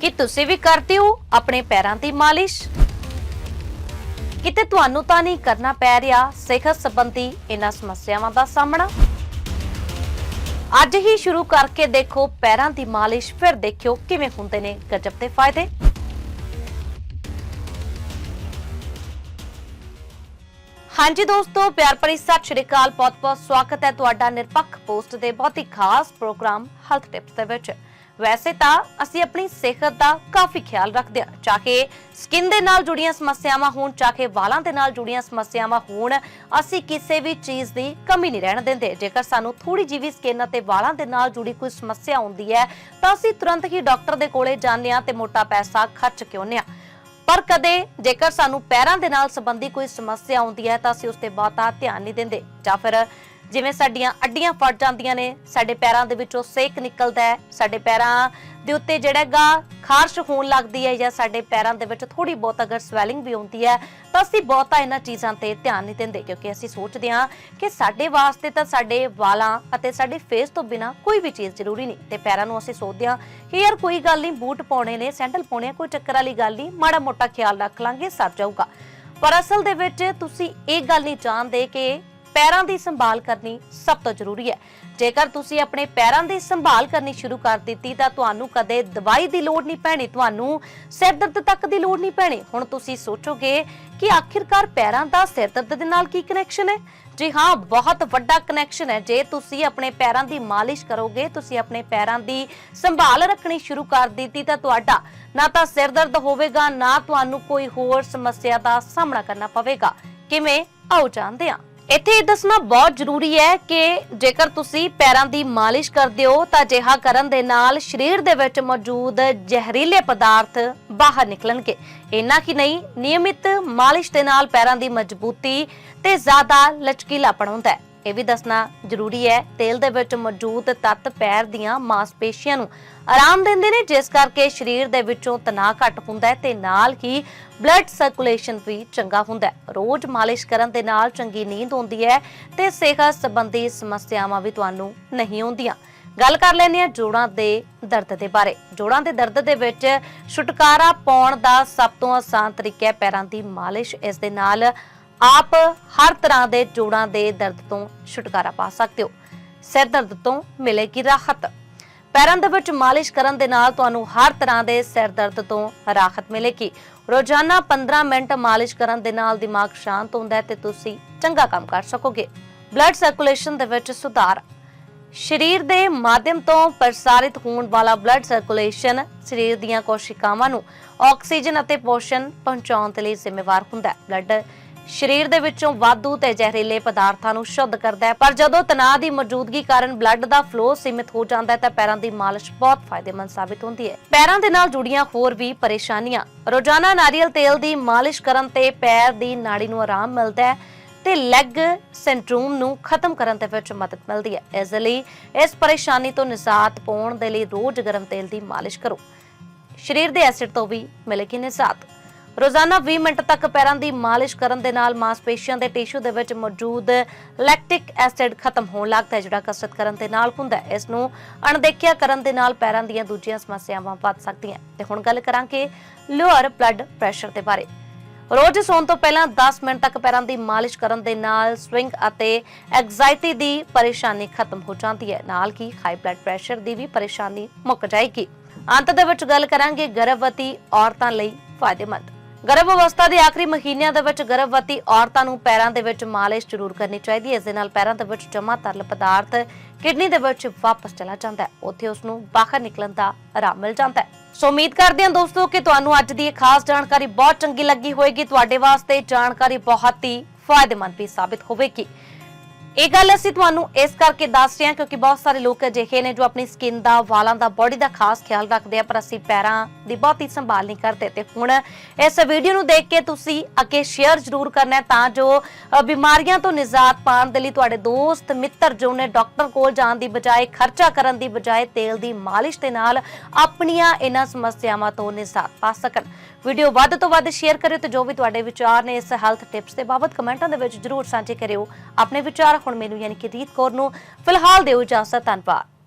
ਕਿ ਤੁਸੀਂ ਵੀ ਕਰਦੇ ਹੋ ਆਪਣੇ ਪੈਰਾਂ ਦੀ ਮਾਲਿਸ਼? ਕਿਤੇ ਤੁਹਾਨੂੰ ਤਾਂ ਨਹੀਂ ਕਰਨਾ ਪੈ ਰਿਹਾ ਸਿਹਤ ਸੰਬੰਧੀ ਇਹਨਾਂ ਸਮੱਸਿਆਵਾਂ ਦਾ ਸਾਹਮਣਾ? ਅੱਜ ਹੀ ਸ਼ੁਰੂ ਕਰਕੇ ਦੇਖੋ ਪੈਰਾਂ ਦੀ ਮਾਲਿਸ਼, ਫਿਰ ਦੇਖਿਓ ਕਿਵੇਂ ਹੁੰਦੇ ਨੇ ਗਜਬ ਦੇ ਫਾਇਦੇ। ਹਾਂਜੀ ਦੋਸਤੋ, ਪਿਆਰ ਭਰੀ ਸਤਿ ਸ਼੍ਰੀ ਅਕਾਲ। ਬਹੁਤ-ਬਹੁਤ ਸਵਾਗਤ ਹੈ ਤੁਹਾਡਾ ਨਿਰਪੱਖ ਪੋਸਟ ਦੇ ਬਹੁਤ ਹੀ ਖਾਸ ਪ੍ਰੋਗਰਾਮ ਹੈਲਥ ਟਿਪਸ ਦੇ ਵਿੱਚ। ਵੈਸੇ ਤਾਂ ਅਸੀਂ ਆਪਣੀ ਸਿਹਤ ਦਾ ਕਾਫੀ ਖਿਆਲ ਰੱਖਦੇ ਹਾਂ। ਚਾਹੇ ਸਕਿਨ ਦੇ ਨਾਲ ਜੁੜੀਆਂ ਸਮੱਸਿਆਵਾਂ ਹੋਣ, ਚਾਹੇ ਵਾਲਾਂ ਦੇ ਨਾਲ ਜੁੜੀਆਂ ਸਮੱਸਿਆਵਾਂ ਹੋਣ, ਅਸੀਂ ਕਿਸੇ ਵੀ ਚੀਜ਼ ਦੀ ਕਮੀ ਨਹੀਂ ਰਹਿਣ ਦਿੰਦੇ। ਜੇਕਰ ਸਾਨੂੰ ਥੋੜੀ ਜਿਹੀ ਵੀ ਸਕਿਨ ਅਤੇ ਵਾਲਾਂ ਦੇ ਨਾਲ ਜੁੜੀ ਕੋਈ ਸਮੱਸਿਆ ਆਉਂਦੀ ਹੈ, ਤਾਂ ਅਸੀਂ ਤੁਰੰਤ ਹੀ ਡਾਕਟਰ ਦੇ ਕੋਲੇ ਜਾਂਦੇ ਹਾਂ ਤੇ ਮੋਟਾ ਪੈਸਾ ਖਰਚ ਕੇ ਆਉਂਦੇ ਹਾਂ। ਪਰ ਕਦੇ ਜੇਕਰ ਸਾਨੂੰ ਪੈਰਾਂ ਦੇ ਨਾਲ ਸੰਬੰਧੀ ਕੋਈ ਸਮੱਸਿਆ ਆਉਂਦੀ ਹੈ ਤਾਂ ਅਸੀਂ ਉਸ ਤੇ ਬਹੁਤਾ ਧਿਆਨ ਨਹੀਂ ਦਿੰਦੇ। ਜਾਂ ਫਿਰ ਜਿਵੇਂ ਸਾਡੀਆਂ ਅੱਡੀਆਂ ਫਟ ਜਾਂਦੀਆਂ ਨੇ, ਸਾਡੇ ਪੈਰਾਂ ਦੇ ਵਿੱਚੋਂ ਸੇਕ ਨਿਕਲਦਾ ਹੈ, ਸਾਡੇ ਪੈਰਾਂ ਦੇ ਉੱਤੇ ਜਿਹੜਾ ਗਾ ਖਾਰਸ਼ ਹੋਣ ਲੱਗਦੀ ਹੈ ਜਾਂ ਸਾਡੇ ਪੈਰਾਂ ਦੇ ਵਿੱਚ ਥੋੜੀ ਬਹੁਤ ਅਗਰ ਸਵੈਲਿੰਗ ਵੀ ਹੁੰਦੀ ਹੈ, ਤਾਂ ਅਸੀਂ ਬਹੁਤਾ ਇਹਨਾਂ ਚੀਜ਼ਾਂ ਤੇ ਧਿਆਨ ਨਹੀਂ ਦਿੰਦੇ ਕਿਉਂਕਿ ਅਸੀਂ ਸੋਚਦੇ ਹਾਂ ਕਿ ਸਾਡੇ ਵਾਸਤੇ ਤਾਂ ਸਾਡੇ ਵਾਲਾਂ ਅਤੇ ਸਾਡੇ ਫੇਸ ਤੋਂ ਬਿਨਾ ਕੋਈ ਵੀ ਚੀਜ਼ ਜ਼ਰੂਰੀ ਨਹੀਂ ਤੇ ਪੈਰਾਂ ਨੂੰ ਅਸੀਂ ਸੋਚਦੇ ਹਾਂ ਕਿ ਯਾਰ ਕੋਈ ਗੱਲ ਨਹੀਂ, ਬੂਟ ਪਾਉਣੇ ਨੇ, ਸੈਂਡਲ ਪਾਉਣੇ ਆ, ਕੋਈ ਚੱਕਰ ਵਾਲੀ ਗੱਲ ਨਹੀਂ, ਮਾੜਾ ਮੋਟਾ ਖਿਆਲ ਰੱਖ ਲਾਂਗੇ, ਸਰ ਜਾਊਗਾ। ਪਰ ਅਸਲ ਦੇ ਵਿੱਚ ਤੁਸੀਂ ਇਹ ਗੱਲ ਨਹੀਂ ਜਾਣਦੇ ਕਿ ਪੈਰਾਂ ਦੀ ਸੰਭਾਲ ਕਰਨੀ ਸਭ ਤੋਂ ਜ਼ਰੂਰੀ ਹੈ। ਜੇਕਰ ਤੁਸੀਂ ਆਪਣੇ ਪੈਰਾਂ ਦੀ ਸੰਭਾਲ ਕਰਨੀ ਸ਼ੁਰੂ ਕਰ ਦਿੱਤੀ, ਤਾਂ ਤੁਹਾਨੂੰ ਕਦੇ ਦਵਾਈ ਦੀ ਲੋੜ ਨਹੀਂ ਪੈਣੀ, ਤੁਹਾਨੂੰ ਸਿਰ ਦਰਦ ਤੱਕ ਦੀ ਲੋੜ ਨਹੀਂ ਪੈਣੀ। ਹੁਣ ਤੁਸੀਂ ਸੋਚੋਗੇ ਕਿ ਆਖਿਰਕਾਰ ਪੈਰਾਂ ਦਾ ਸਿਰ ਦਰਦ ਦੇ ਨਾਲ ਕੀ ਕਨੈਕਸ਼ਨ ਹੈ? ਜੀ ਹਾਂ, ਬਹੁਤ ਵੱਡਾ ਕਨੈਕਸ਼ਨ ਹੈ। ਜੇ ਤੁਸੀਂ ਆਪਣੇ ਪੈਰਾਂ ਦੀ ਮਾਲਿਸ਼ ਕਰੋਗੇ, ਤੁਸੀਂ ਆਪਣੇ ਪੈਰਾਂ ਦੀ ਸੰਭਾਲ ਰੱਖਣੀ ਸ਼ੁਰੂ ਕਰ ਦਿੱਤੀ, ਤਾਂ ਤੁਹਾਡਾ ਨਾ ਤਾਂ ਸਿਰ ਦਰਦ ਹੋਵੇਗਾ, ਨਾ ਤੁਹਾਨੂੰ ਕੋਈ ਹੋਰ ਸਮੱਸਿਆ ਦਾ ਸਾਹਮਣਾ ਕਰਨਾ ਪਵੇਗਾ। ਕਿਵੇਂ? ਆਓ ਜਾਣਦੇ ਹਾਂ। ਇੱਥੇ ਇਹ ਦੱਸਣਾ ਬਹੁਤ ਜ਼ਰੂਰੀ ਹੈ ਕਿ ਜੇਕਰ ਤੁਸੀਂ ਪੈਰਾਂ ਦੀ ਮਾਲਿਸ਼ ਕਰਦੇ ਹੋ ਤਾਂ ਅਜਿਹਾ ਕਰਨ ਦੇ ਨਾਲ ਸਰੀਰ ਦੇ ਵਿੱਚ ਮੌਜੂਦ ਜ਼ਹਿਰੀਲੇ ਪਦਾਰਥ ਬਾਹਰ ਨਿਕਲਣਗੇ। ਇੰਨਾ ਹੀ ਨਹੀਂ, ਨਿਯਮਿਤ ਮਾਲਿਸ਼ ਦੇ ਨਾਲ ਪੈਰਾਂ ਦੀ ਮਜ਼ਬੂਤੀ ਤੇ ਜ਼ਿਆਦਾ ਲਚਕੀਲਾਪਣ ਹੁੰਦਾ ਹੈ। ਇਹ ਵੀ ਦੱਸਣਾ ਜ਼ਰੂਰੀ ਹੈ, ਤੇਲ ਦੇ ਵਿੱਚ ਮੌਜੂਦ ਤੱਤ ਪੈਰ ਦੀਆਂ ਮਾਸਪੇਸ਼ੀਆਂ ਨੂੰ ਆਰਾਮ ਦਿੰਦੇ ਨੇ, ਜਿਸ ਕਰਕੇ ਸਰੀਰ ਦੇ ਵਿੱਚੋਂ ਤਣਾਅ ਘੱਟ ਹੁੰਦਾ ਹੈ ਤੇ ਨਾਲ ਹੀ ਬਲੱਡ ਸਰਕੂਲੇਸ਼ਨ ਵੀ ਚੰਗਾ ਹੁੰਦਾ ਹੈ। ਰੋਜ਼ ਮਾਲਿਸ਼ ਕਰਨ ਦੇ ਨਾਲ ਚੰਗੀ ਨੀਂਦ ਆਉਂਦੀ ਹੈ ਤੇ ਸਿਹਤ ਸੰਬੰਧੀ ਸਮੱਸਿਆਵਾਂ ਵੀ ਤੁਹਾਨੂੰ ਨਹੀਂ ਆਉਂਦੀਆਂ। ਗੱਲ ਕਰ ਲੈਂਦੇ ਹਾਂ ਜੋੜਾਂ ਦੇ ਦਰਦ ਦੇ ਬਾਰੇ। ਜੋੜਾਂ ਦੇ ਦਰਦ ਦੇ ਵਿੱਚ ਛੁਟਕਾਰਾ ਪਾਉਣ ਦਾ ਸਭ ਤੋਂ ਆਸਾਨ ਤਰੀਕਾ ਹੈ ਪੈਰਾਂ ਦੀ ਮਾਲਿਸ਼। ਇਸ ਦੇ ਨਾਲ ਆਪ ਹਰ ਤਰ੍ਹਾਂ ਦੇ ਜੋੜਾਂ ਦੇ ਦਰਦ ਤੋਂ ਛੁਟਕਾਰਾ ਪਾ ਸਕਦੇ ਹੋ। ਸਿਰ ਦਰਦ ਤੋਂ ਮਿਲੇਗੀ ਰਾਹਤ। ਪੈਰਾਂ ਦੇ ਵਿੱਚ ਮਾਲਿਸ਼ ਕਰਨ ਦੇ ਨਾਲ ਤੁਹਾਨੂੰ ਹਰ ਤਰ੍ਹਾਂ ਦੇ ਸਿਰ ਦਰਦ ਤੋਂ ਰਾਹਤ ਮਿਲੇਗੀ। ਰੋਜ਼ਾਨਾ 15 ਮਿੰਟ ਮਾਲਿਸ਼ ਕਰਨ ਦੇ ਨਾਲ ਦਿਮਾਗ ਸ਼ਾਂਤ ਹੁੰਦਾ ਹੈ ਤੇ ਤੁਸੀਂ ਚੰਗਾ ਕੰਮ ਕਰ ਸਕੋਗੇ। ਬਲੱਡ ਸਰਕੂਲੇਸ਼ਨ ਦੇ ਵਿੱਚ ਸੁਧਾਰ। ਸਰੀਰ ਦੇ ਮਾਧਿਅਮ ਤੋਂ ਪ੍ਰਸਾਰਿਤ ਹੋਣ ਵਾਲਾ ਬਲੱਡ ਸਰਕੂਲੇਸ਼ਨ ਸਰੀਰ ਦੀਆਂ ਕੋਸ਼ਿਕਾਵਾਂ ਨੂੰ ਆਕਸੀਜਨ ਅਤੇ ਪੋਸ਼ਣ ਪਹੁੰਚਾਉਣ ਦੇ ਲਈ ਜ਼ਿੰਮੇਵਾਰ ਹੁੰਦਾ ਹੈ। ਬਲੱਡ ਸਰੀਰ ਦੇ ਵਿੱਚੋਂ ਵਾਧੂ ਤੇ ਜ਼ਹਿਰੀਲੇ ਪਦਾਰਥਾਂ ਨੂੰ ਸ਼ੁੱਧ ਕਰਦਾ ਹੈ। ਪਰ ਜਦੋਂ ਤਣਾਅ ਦੀ ਮੌਜੂਦਗੀ ਕਾਰਨ ਬਲੱਡ ਦਾ ਫਲੋ ਸੀਮਿਤ ਹੋ ਜਾਂਦਾ ਹੈ ਤਾਂ ਪੈਰਾਂ ਦੀ ਮਾਲਿਸ਼ ਬਹੁਤ ਫਾਇਦੇਮੰਦ ਸਾਬਿਤ ਹੁੰਦੀ ਹੈ। ਪੈਰਾਂ ਦੇ ਨਾਲ ਜੁੜੀਆਂ ਹੋਰ ਵੀ ਪਰੇਸ਼ਾਨੀਆਂ। ਰੋਜ਼ਾਨਾ ਨਾਰੀਅਲ ਤੇਲ ਦੀ ਮਾਲਿਸ਼ ਕਰਨ ਤੇ ਪੈਰ ਦੀ ਨਾੜੀ ਨੂੰ ਆਰਾਮ ਮਿਲਦਾ ਹੈ ਤੇ ਲੈਗ ਸਿੰਡਰੋਮ ਨੂੰ ਖਤਮ ਕਰਨ ਦੇ ਵਿੱਚ ਮਦਦ ਮਿਲਦੀ ਹੈ। ਇਸ ਲਈ ਇਸ ਪਰੇਸ਼ਾਨੀ ਤੋਂ ਨਿਜਾਤ ਪਾਉਣ ਦੇ ਲਈ ਰੋਜ਼ ਗਰਮ ਤੇਲ ਦੀ ਮਾਲਿਸ਼ ਕਰੋ। ਸਰੀਰ ਦੇ ਐਸਿਡ ਤੋਂ ਵੀ ਮਿਲੇਗੀ ਨਿਜਾਤ। ਰੋਜ਼ਾਨਾ 20 ਮਿੰਟ ਤੱਕ ਪੈਰਾਂ ਦੀ ਮਾਲਿਸ਼ ਕਰਨ ਦੇ ਨਾਲ ਮਾਸਪੇਸ਼ੀਆਂ ਦੇ ਟਿਸ਼ੂ ਦੇ ਵਿੱਚ ਮੌਜੂਦ ਲੈਕਟਿਕ ਐਸਿਡ ਖਤਮ ਹੋਣ ਲੱਗਦਾ ਹੈ ਜਿਹੜਾ ਕਸਰਤ ਕਰਨ ਦੇ ਨਾਲ ਹੁੰਦਾ ਹੈ। ਇਸ ਨੂੰ ਅਣਦੇਖਿਆ ਕਰਨ ਦੇ ਨਾਲ ਪੈਰਾਂ ਦੀਆਂ ਦੂਜੀਆਂ ਸਮੱਸਿਆਵਾਂ ਵੱਧ ਸਕਦੀਆਂ ਤੇ ਹੁਣ ਗੱਲ ਕਰਾਂਗੇ ਲੋਅਰ ਬਲੱਡ ਪ੍ਰੈਸ਼ਰ ਦੇ ਬਾਰੇ। ਰੋਜ਼ ਸੌਣ ਤੋਂ ਪਹਿਲਾਂ 10 ਮਿੰਟ ਤੱਕ ਪੈਰਾਂ ਦੀ ਮਾਲਿਸ਼ ਕਰਨ ਦੇ ਨਾਲ ਸਵਿੰਗ ਅਤੇ ਐਗਜ਼ਾਇਟੀ ਦੀ ਪਰੇਸ਼ਾਨੀ ਖਤਮ ਹੋ ਜਾਂਦੀ ਹੈ। ਨਾਲ ਹੀ ਹਾਈ ਬਲੱਡ ਪ੍ਰੈਸ਼ਰ ਦੀ ਵੀ ਪਰੇਸ਼ਾਨੀ ਮੁੱਕ ਜਾਏਗੀ। ਅੰਤ ਦੇ ਵਿੱਚ ਗੱਲ ਕਰਾਂਗੇ ਗਰਭਵਤੀ ਔਰਤਾਂ ਲਈ ਫਾਇਦੇਮੰਦ। ਗਰਭ ਅਵਸਥਾ ਦੇ ਆਖਰੀ ਮਹੀਨਿਆਂ ਦੇ ਵਿੱਚ ਗਰਭਵਤੀ ਔਰਤਾਂ ਨੂੰ ਪੈਰਾਂ ਦੇ ਵਿੱਚ ਮਾਲਿਸ਼ ਜ਼ਰੂਰ ਕਰਨੀ ਚਾਹੀਦੀ ਹੈ। ਇਸ ਦੇ ਨਾਲ ਪੈਰਾਂ ਦੇ ਵਿੱਚ ਜਮ੍ਹਾਂ ਤਰਲ ਪਦਾਰਥ, ਕਿਡਨੀ ਦੇ ਵਿੱਚ ਵਾਪਸ ਚਲਾ ਜਾਂਦਾ ਹੈ। ਉੱਥੇ ਉਸ ਨੂੰ ਬਾਹਰ ਨਿਕਲਣ ਦਾ ਆਰਾਮ ਮਿਲ ਜਾਂਦਾ ਹੈ। ਸੋ ਉਮੀਦ ਕਰਦੇ ਹਾਂ ਦੋਸਤੋ ਕਿ ਤੁਹਾਨੂੰ ਅੱਜ ਦੀ ਇਹ ਖਾਸ ਜਾਣਕਾਰੀ ਬਹੁਤ ਚੰਗੀ ਲੱਗੀ ਹੋਵੇਗੀ। ਤੁਹਾਡੇ ਵਾਸਤੇ ਜਾਣਕਾਰੀ ਬਹੁਤ ਹੀ ਫਾਇਦੇਮੰਦ ਵੀ ਸਾਬਿਤ ਹੋਵੇਗੀ। ਇਹ ਗੱਲ ਅਸੀਂ ਤੁਹਾਨੂੰ ਇਸ ਕਰਕੇ ਦੱਸ ਰਹੇ ਹਾਂ ਕਿਉਂਕਿ ਬਹੁਤ ਸਾਰੇ ਲੋਕ ਅਜਿਹੇ ਨੇ ਜੋ ਆਪਣੀ ਸਕਿਨ ਦਾ, ਵਾਲਾਂ ਦਾ ਬਾਡੀ ਦਾ ਖਾਸ ਖਿਆਲ ਰੱਖਦੇ ਆ, ਪਰ ਅਸੀਂ ਪੈਰਾਂ ਦੀ ਬਹੁਤੀ ਸੰਭਾਲ ਨਹੀਂ ਕਰਦੇ। ਤੇ ਹੁਣ ਇਸ ਵੀਡੀਓ ਨੂੰ ਦੇਖ ਕੇ ਤੁਸੀਂ ਅੱਗੇ ਸ਼ੇਅਰ ਜ਼ਰੂਰ ਕਰਨਾ ਤਾਂ ਜੋ ਬਿਮਾਰੀਆਂ ਤੋਂ ਨਿਜਾਤ ਪਾਉਣ ਦੇ ਲਈ ਤੁਹਾਡੇ ਦੋਸਤ, ਮਿੱਤਰ ਜੋ ਨੇ ਡਾਕਟਰ ਕੋਲ ਜਾਣ ਦੀ ਬਜਾਏ, ਖਰਚਾ ਕਰਨ ਦੀ ਬਜਾਏ ਤੇਲ ਦੀ ਮਾਲਿਸ਼ ਦੇ ਨਾਲ ਆਪਣੀਆਂ ਇਹਨਾਂ ਸਮੱਸਿਆਵਾਂ ਤੋਂ ਨਿਜਾਤ ਪਾ ਸਕਣ। ਵੀਡੀਓ ਵੱਧ ਤੋਂ ਵੱਧ ਸ਼ੇਅਰ ਕਰਿਓ ਤੇ ਜੋ ਵੀ ਤੁਹਾਡੇ ਵਿਚਾਰ ਨੇ ਇਸ ਹੈਲਥ ਟਿਪਸ ਦੇ ਬਾਬਤ ਕਮੈਂਟਾਂ ਦੇ ਵਿੱਚ ਜਰੂਰ ਸਾਂਝੇ ਕਰਿਓ। ਆਪਣੇ ਵਿਚਾਰ ਹੁਣ ਮੈਨੂੰ ਯਾਨੀ ਕਿ ਰੀਤ ਕੌਰ ਨੂੰ ਫਿਲਹਾਲ ਦਿਓ ਇਜਾਜ਼ਤ ਧੰਨਵਾਦ।